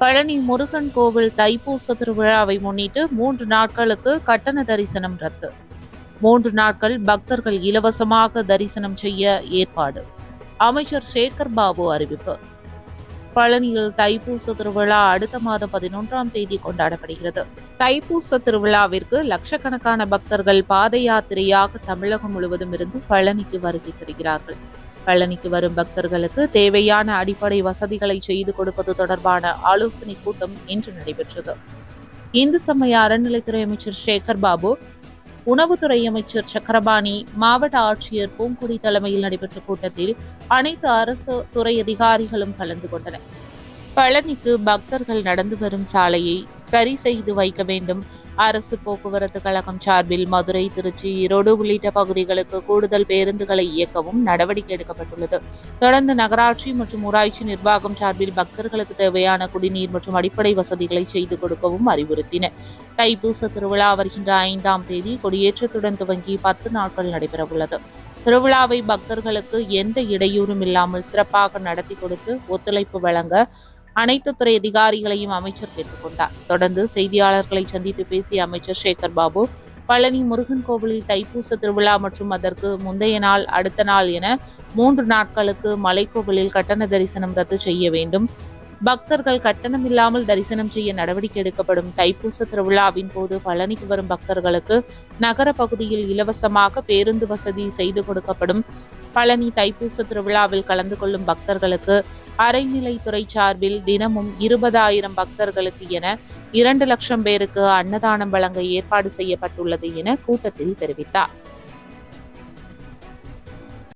பழனி முருகன் கோவில் தைப்பூச திருவிழாவை முன்னிட்டு மூன்று நாட்களுக்கு கட்டண தரிசனம் ரத்து. மூன்று நாட்கள் பக்தர்கள் இலவசமாக தரிசனம் செய்ய ஏற்பாடு. அமைச்சர் சேகர் பாபு அறிவிப்பு. பழனியில் தைப்பூச திருவிழா அடுத்த மாதம் பதினொன்றாம் தேதி கொண்டாடப்படுகிறது. தைப்பூச திருவிழாவிற்கு லட்சக்கணக்கான பக்தர்கள் பாத யாத்திரையாக தமிழகம் முழுவதும் இருந்து பழனிக்கு வருகை தருகிறார்கள். பழனிக்கு வரும் பக்தர்களுக்கு தேவையான அடிப்படை வசதிகளை செய்து கொடுப்பது தொடர்பான ஆலோசனை கூட்டம் இன்று நடைபெற்றது. இந்து சமய அறநிலைத்துறை அமைச்சர் சேகர் பாபு உணவுத்துறை அமைச்சர் சக்கரபாணி மாவட்ட ஆட்சியர் பூங்குடி தலைமையில் நடைபெற்ற கூட்டத்தில் அனைத்து அரசு துறை அதிகாரிகளும் கலந்து கொண்டனர். பழனிக்கு பக்தர்கள் நடந்து வரும் சாலையை சரி செய்து வைக்க வேண்டும். அரசு போக்குவரத்து கழகம் சார்பில் மதுரை திருச்சி ஈரோடு உள்ளிட்ட பகுதிகளுக்கு கூடுதல் பேருந்துகளை இயக்கவும் நடவடிக்கை எடுக்கப்பட்டுள்ளது. தொடர்ந்து நகராட்சி மற்றும் ஊராட்சி நிர்வாகம் சார்பில் பக்தர்களுக்கு தேவையான குடிநீர் மற்றும் அடிப்படை வசதிகளை செய்து கொடுக்கவும் அறிவுறுத்தின. தைப்பூச திருவிழா வருகின்ற ஐந்தாம் தேதி கொடியேற்றத்துடன் துவங்கி பத்து நாட்கள் நடைபெறவுள்ளது. திருவிழாவை பக்தர்களுக்கு எந்த இடையூறும் இல்லாமல் சிறப்பாக நடத்தி கொடுத்து ஒத்துழைப்பு வழங்க அனைத்து துறை அதிகாரிகளையும் அமைச்சர் கேட்டுக்கொண்டார். தொடர்ந்து செய்தியாளர்களை சந்தித்து பேசிய அமைச்சர் சேகர் பாபு பழனி முருகன் கோவிலில் தைப்பூச திருவிழா மற்றும் அதற்கு முந்தைய நாள் அடுத்த நாள் என மூன்று நாட்களுக்கு மலைக்கோவிலில் கட்டண தரிசனம் ரத்து செய்ய வேண்டும். பக்தர்கள் கட்டணம் இல்லாமல் தரிசனம் செய்ய நடவடிக்கை எடுக்கப்படும் தைப்பூச திருவிழாவின் போது பழனிக்கு வரும் பக்தர்களுக்கு நகர பகுதியில் இலவசமாக பேருந்து வசதி செய்து கொடுக்கப்படும். பழனி தைப்பூச திருவிழாவில் கலந்து கொள்ளும் பக்தர்களுக்கு அரைநிலைத்துறை சார்பில் தினமும் இருபதாயிரம் பக்தர்களுக்கு என இரண்டு லட்சம் பேருக்கு அன்னதானம் வழங்க ஏற்பாடு செய்யப்பட்டுள்ளது என கூட்டத்தில் தெரிவித்தார்.